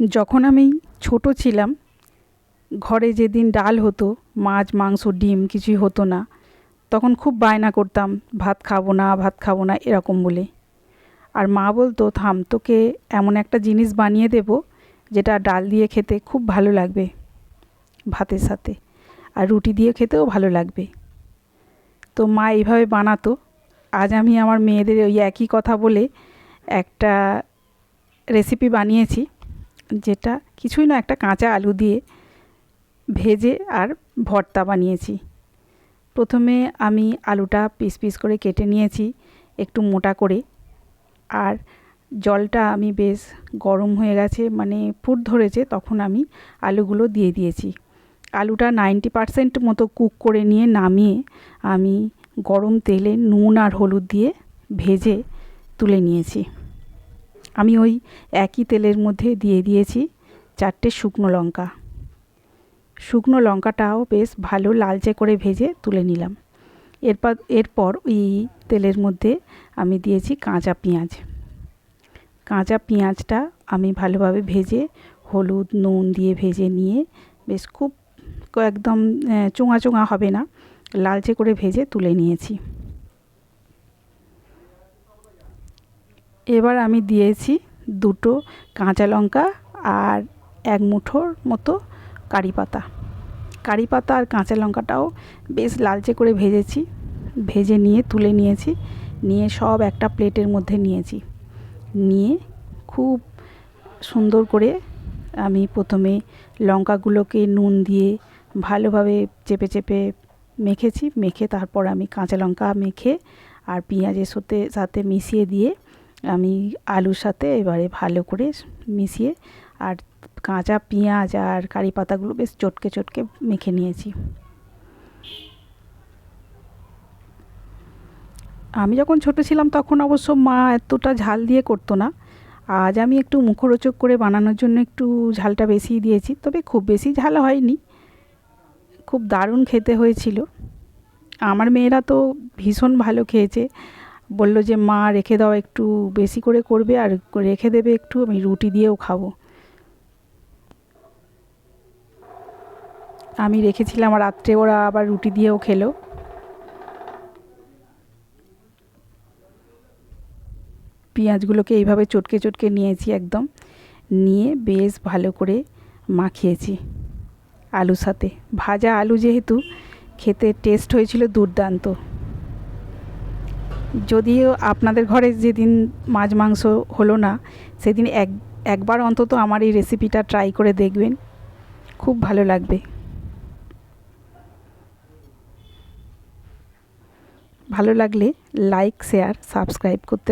যখন আমি ছোট ছিলাম, ঘরে যেদিন ডাল হতো, মাছ, মাংস, ডিম কিছুই হতো না, তখন খুব বায়না করতাম, ভাত খাব না, ভাত খাব না, এরকম বলে। আর মা বলতো, থাম, তোকে এমন একটা জিনিস বানিয়ে দেবো, যেটা ডাল দিয়ে খেতে খুব ভালো লাগবে, ভাতের সাথে, আর রুটি দিয়ে খেতেও ভালো লাগবে। তো মা এইভাবে বানাতো। আজ আমি আমার মেয়েদের ওই একই কথা বলে একটা রেসিপি বানিয়েছি। যেটা কিছুই না, একটা কাঁচা আলু দিয়ে ভেজে আর ভর্তা বানিয়েছি। প্রথমে আমি আলুটা পিস পিস করে কেটে নিয়েছি একটু মোটা করে। আর জলটা আমি বেশ গরম হয়ে গেছে মানে ফুট ধরেছে, তখন আমি আলুগুলো দিয়ে দিয়েছি। আলুটা নাইনটি পারসেন্ট মতো কুক করে নিয়ে নামিয়ে আমি গরম তেলে নুন আর হলুদ দিয়ে ভেজে তুলে নিয়েছি। আমি ওই একই তেলের মধ্যে দিয়ে দিয়েছি চারটে শুকনো লঙ্কা। শুকনো লঙ্কাটাও বেশ ভালো লালচে করে ভেজে তুলে নিলাম। এরপর এরপর ওই তেলের মধ্যে আমি দিয়েছি কাঁচা পেঁয়াজ। কাঁচা পেঁয়াজটা আমি ভালোভাবে ভেজে হলুদ, নুন দিয়ে ভেজে নিয়ে বেশ খুব একদম চোঙা চোঙা হবে না, লালচে করে ভেজে তুলে নিয়েছি। এবার আমি দিয়েছি দুটো কাঁচা লঙ্কা আর এক মুঠোর মতো কারি পাতা। কারি পাতা আর কাঁচা লঙ্কাটাও বেশ লালচে করে ভেজেছি। ভেজে নিয়ে তুলে নিয়েছি। নিয়ে সব একটা প্লেটের মধ্যে নিয়েছি। নিয়ে খুব সুন্দর করে আমি প্রথমে লঙ্কাগুলোকে নুন দিয়ে ভালোভাবে চেপে চেপে মেখেছি। মেখে তারপর আমি কাঁচা লঙ্কা মেখে আর পেঁয়াজের সাথে সাথে মিশিয়ে দিয়ে আমি আলুর সাথে এবারে ভালো করে মিশিয়ে আর কাঁচা পেঁয়াজ আর কারি পাতাগুলো বেশ চটকে চটকে মেখে নিয়েছি। আমি যখন ছোটো ছিলাম তখন অবশ্য মা এতটা ঝাল দিয়ে করতো না। আজ আমি একটু মুখরোচক করে বানানোর জন্য একটু ঝালটা বেশি দিয়েছি, তবে খুব বেশি ঝাল হয়নি। খুব দারুণ খেতে হয়েছিল। আমার মেয়েরা তো ভীষণ ভালো খেয়েছে। বলল যে, মা, রেখে দাও, একটু বেশি করে করবে আর রেখে দেবে একটু, আমি রুটি দিয়েও খাব। আমি রেখেছিলাম, রাত্রে ওরা আবার রুটি দিয়েও খেলো। পেঁয়াজগুলোকে এইভাবে চটকে চটকে নিয়েছি একদম। নিয়ে বেশ ভালো করে মাখিয়েছি আলুর সাথে। ভাজা আলু যেহেতু, খেতে টেস্ট হয়েছিল দুর্দান্ত। যদিও আপনাদের ঘরে যেদিন মাছ মাংস হলো না, সেদিন এক, একবার অন্তত আমার এই রেসিপিটা ট্রাই করে দেখবেন। খুব ভালো লাগবে। ভালো লাগলে লাইক শেয়ার সাবস্ক্রাইব করতে